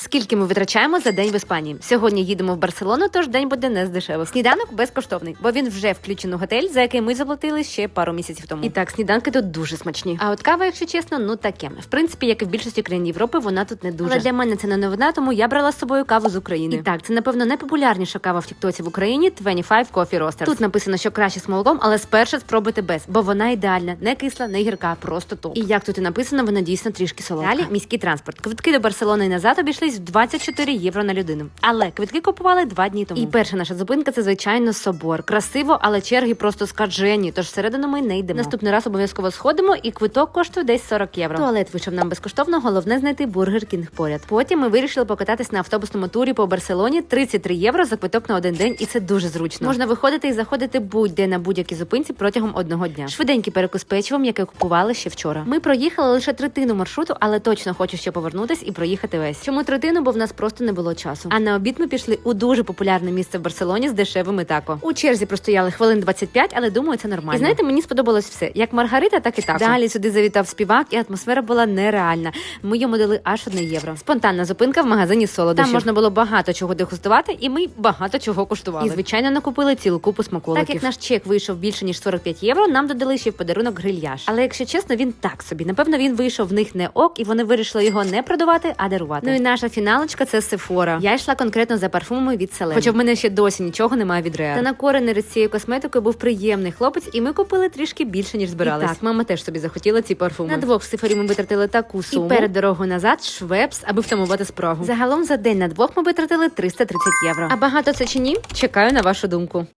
Скільки ми витрачаємо за день в Іспанії? Сьогодні їдемо в Барселону, тож день буде не з дешевих. Сніданок безкоштовний, бо він вже включений у готель, за який ми заплатили ще пару місяців тому. І так, сніданки тут дуже смачні. А от кава, якщо чесно, ну таке. В принципі, як і в більшості країн Європи, вона тут не дуже. Але для мене це не новина, тому я брала з собою каву з України. І так, це напевно найпопулярніша кава в Тіктоці в Україні 25 Coffee Roasters. Тут написано, що краще з молоком, але спершу спробуйте без, бо вона ідеальна, не кисла, не гірка, просто топ. І як тут і написано, вона дійсно трішки солодка. Далі міський транспорт. Квитки до Барселони і назад обійшлись в 24 євро на людину. Але квитки купували два дні тому. І перша наша зупинка це звичайно собор. Красиво, але черги просто скажені. Тож всередину ми не йдемо. Наступний раз обов'язково сходимо, і квиток коштує десь 40 євро. Туалет вийшов нам безкоштовно. Головне знайти бургер кінг поряд. Потім ми вирішили покататись на автобусному турі по Барселоні 33 євро за квиток на один день, і це дуже зручно. Можна виходити і заходити будь-де на будь-якій зупинці протягом одного дня. Швиденький перекус печивом, яке купували ще вчора. Ми проїхали лише третину маршруту, але точно хочу ще повернутись і проїхати весь. Чому третину? Бо в нас просто не було часу. А на обід ми пішли у дуже популярне місце в Барселоні з дешевими тако. У черзі простояли хвилин 25, але думаю, це нормально. І знаєте, мені сподобалось все, як Маргарита, так і тако. Далі сюди завітав співак, і атмосфера була нереальна. Ми йому дали аж одне євро. Спонтанна зупинка в магазині солодощів. Там можна було багато чого дегустувати, і ми багато чого куштували. І звичайно накупили цілу купу смаколиків. Так як наш чек вийшов більше ніж 45 євро, нам додали ще в подарунок грильяж. Але якщо чесно, він так собі. Напевно, він вийшов в них не ок, і вони вирішили його не продавати, а дарувати. Ну і наша фіналочка це Сефора. Я йшла конкретно за парфумами від Селен. Хоча в мене ще досі нічого немає від Реа. Та накорений з цією косметикою був приємний хлопець, і ми купили трішки більше ніж збирались. Так, мама теж собі захотіла ці парфуми. На двох в Сефорі ми витратили таку суму. І перед дорогою назад швепс, аби втамувати спрагу. Загалом за день на двох ми витратили 330 євро. А багато це чи ні? Чекаю на вашу думку.